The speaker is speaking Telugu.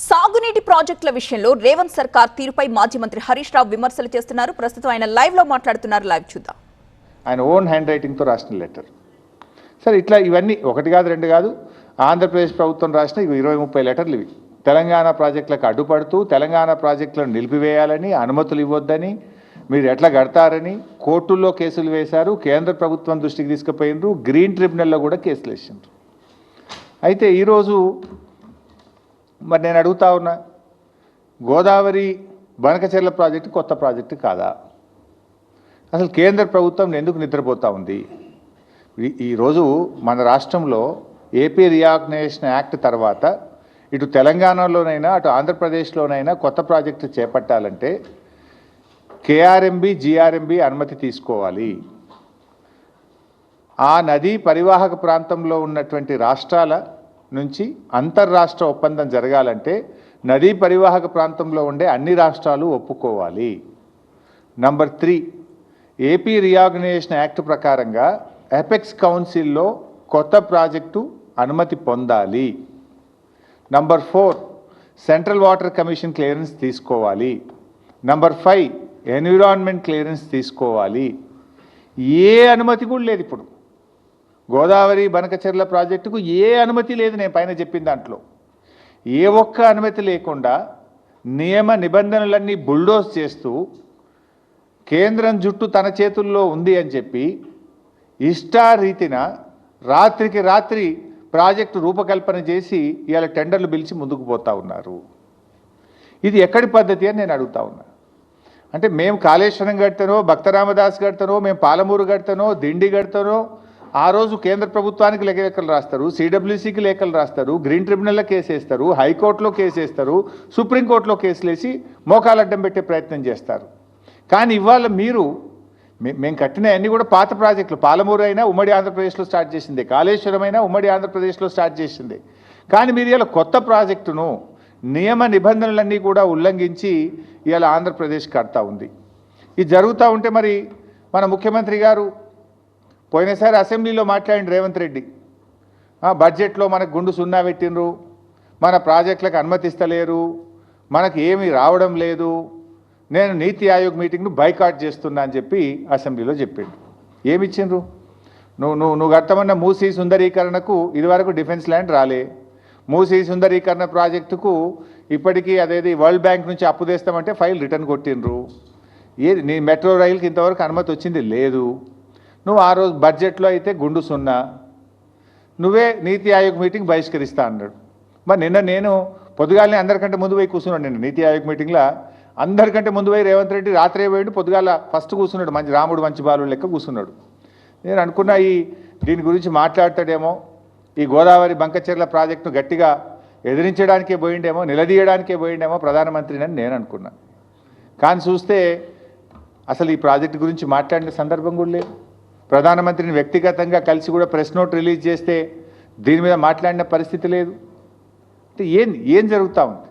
సాగునీటి ప్రాజెక్టుల విషయంలో రేవంత్ సర్కార్ తీరుపై మాజీ మంత్రి హరీష్ రావు విమర్శలు చేస్తున్నారు. ప్రస్తుతం ఆయన లైవ్లో మాట్లాడుతున్నారు. లైవ్ చూద్దాం. ఆయన ఓన్ హ్యాండ్ రైటింగ్తో రాసిన లెటర్. సరే ఇట్లా ఇవన్నీ ఒకటి కాదు రెండు కాదు. ఆంధ్రప్రదేశ్ ప్రభుత్వం రాసిన ఇవి ఇరవై ముప్పై లెటర్లు ఇవి. తెలంగాణ ప్రాజెక్టులకు అడ్డుపడుతూ తెలంగాణ ప్రాజెక్టులను నిలిపివేయాలని అనుమతులు ఇవ్వొద్దని మీరు ఎట్లా కడతారని కోర్టుల్లో కేసులు వేశారు కేంద్ర ప్రభుత్వం దృష్టికి తీసుకుపోయినరు గ్రీన్ ట్రిబ్యునల్లో కూడా కేసులు వేసిండ్రు. అయితే ఈరోజు మరి నేను అడుగుతా ఉన్నా గోదావరి బనకచెర్ల ప్రాజెక్టు కొత్త ప్రాజెక్టు కాదా? అసలు కేంద్ర ప్రభుత్వం ఎందుకు నిద్రపోతూ ఉంది? ఈ- ఈరోజు మన రాష్ట్రంలో ఏపీ రియాగ్నేషన్ యాక్ట్ తర్వాత ఇటు తెలంగాణలోనైనా అటు ఆంధ్రప్రదేశ్లోనైనా కొత్త ప్రాజెక్టు చేపట్టాలంటే కేఆర్ఎంబి జిఆర్ఎంబి అనుమతి తీసుకోవాలి. ఆ నదీ పరివాహక ప్రాంతంలో ఉన్నటువంటి రాష్ట్రాల నుంచి అంతర్రాష్ట్ర ఒప్పందం జరగాలంటే నదీ పరివాహక ప్రాంతంలో ఉండే అన్ని రాష్ట్రాలు ఒప్పుకోవాలి. Number three AP reorganisation act ప్రకారంగా ఎపెక్స్ కౌన్సిల్లో కొత్త ప్రాజెక్టు అనుమతి పొందాలి. Number four central water commission clearance తీసుకోవాలి. నంబర్ ఫైవ్ ఎన్విరాన్మెంట్ క్లియరెన్స్ తీసుకోవాలి. ఏ అనుమతి కూడా లేదు ఇప్పుడు. గోదావరి బనకచెర్ల ప్రాజెక్టుకు ఏ అనుమతి లేదు నేను పైన చెప్పిన దాంట్లో. ఏ ఒక్క అనుమతి లేకుండా నియమ నిబంధనలన్నీ బుల్డోజ్ చేస్తూ కేంద్రం జుట్టు తన చేతుల్లో ఉంది అని చెప్పి ఇష్టారీతిన రాత్రికి రాత్రి ప్రాజెక్టు రూపకల్పన చేసి ఇవాళ టెండర్లు పిలిచి ముందుకు పోతా ఉన్నారు. ఇది ఎక్కడి పద్ధతి అని నేను అడుగుతా ఉన్నా. అంటే మేము కాళేశ్వరం కడతానో భక్తరామదాస్ కడతానో మేము పాలమూరు కడతానో దిండి కడతానో ఆ రోజు కేంద్ర ప్రభుత్వానికి లేఖలు రాస్తారు సిడబ్ల్యూసీకి లేఖలు రాస్తారు గ్రీన్ ట్రిబ్యునల్లో కేసు వేస్తారు హైకోర్టులో కేసు వేస్తారు సుప్రీంకోర్టులో కేసులేసి మోకాలు అడ్డం పెట్టే ప్రయత్నం చేస్తారు. కానీ ఇవాళ మీరు మేము కట్టిన అన్ని కూడా పాత ప్రాజెక్టులు. పాలమూరు అయినా ఉమ్మడి ఆంధ్రప్రదేశ్లో స్టార్ట్ చేసింది. కాళేశ్వరం అయినా ఉమ్మడి ఆంధ్రప్రదేశ్లో స్టార్ట్ చేసింది. కానీ మీరు ఇలా కొత్త ప్రాజెక్టును నియమ నిబంధనలన్నీ కూడా ఉల్లంఘించి ఇలా ఆంధ్రప్రదేశ్ కడతా ఉంది. ఇది జరుగుతూ ఉంటే మరి మన ముఖ్యమంత్రి గారు పోయినసారి అసెంబ్లీలో మాట్లాడిన రేవంత్ రెడ్డి బడ్జెట్లో మనకు గుండు సున్నా పెట్టినరు మన ప్రాజెక్టులకు అనుమతిస్తలేరు మనకు ఏమీ రావడం లేదు నేను నీతి ఆయోగ్ మీటింగ్ను బైకాట్ చేస్తున్నా అని చెప్పి అసెంబ్లీలో చెప్పిండు. ఏమి ఇచ్చిండ్రు నువ్వు నువ్వు నువ్వు కట్టమన్న మూసీ సుందరీకరణకు ఇదివరకు డిఫెన్స్ ల్యాండ్ రాలే. మూసీ సుందరీకరణ ప్రాజెక్టుకు ఇప్పటికీ అదేది వరల్డ్ బ్యాంక్ నుంచి అప్పు తెస్తామంటే ఫైల్ రిటర్న్ కొట్టిండ్రు. ఏది నీ మెట్రో రైలుకి ఇంతవరకు అనుమతి వచ్చింది లేదు. నువ్వు ఆ రోజు బడ్జెట్లో అయితే గుండు సున్నా. నువ్వే నీతి ఆయోగ్ మీటింగ్ బహిష్కరిస్తా అన్నాడు. మరి నిన్న నేను పొద్దుగాలని అందరికంటే ముందు పోయి కూర్చున్నాడు నిన్న నీతి ఆయోగ్ మీటింగ్లో. అందరికంటే ముందు పోయి రేవంత్ రెడ్డి రాత్రే పోయిండు పొద్దుగాల ఫస్ట్ కూర్చున్నాడు మంచి రాముడు మంచి బాలు లెక్క కూర్చున్నాడు. నేను అనుకున్నా ఈ దీని గురించి మాట్లాడతాడేమో ఈ గోదావరి బంకచెర్ల ప్రాజెక్టును గట్టిగా ఎదిరించడానికే పోయిండేమో నిలదీయడానికే పోయిండేమో ప్రధానమంత్రిని నేను అనుకున్నా. కానీ చూస్తే అసలు ఈ ప్రాజెక్టు గురించి మాట్లాడిన సందర్భం కూడా లేదు. ప్రధానమంత్రిని వ్యక్తిగతంగా కలిసి కూడా ప్రెస్ నోట్ రిలీజ్ చేస్తే దీని మీద మాట్లాడిన పరిస్థితి లేదు. అంటే ఏం ఏం జరుగుతూ ఉంది?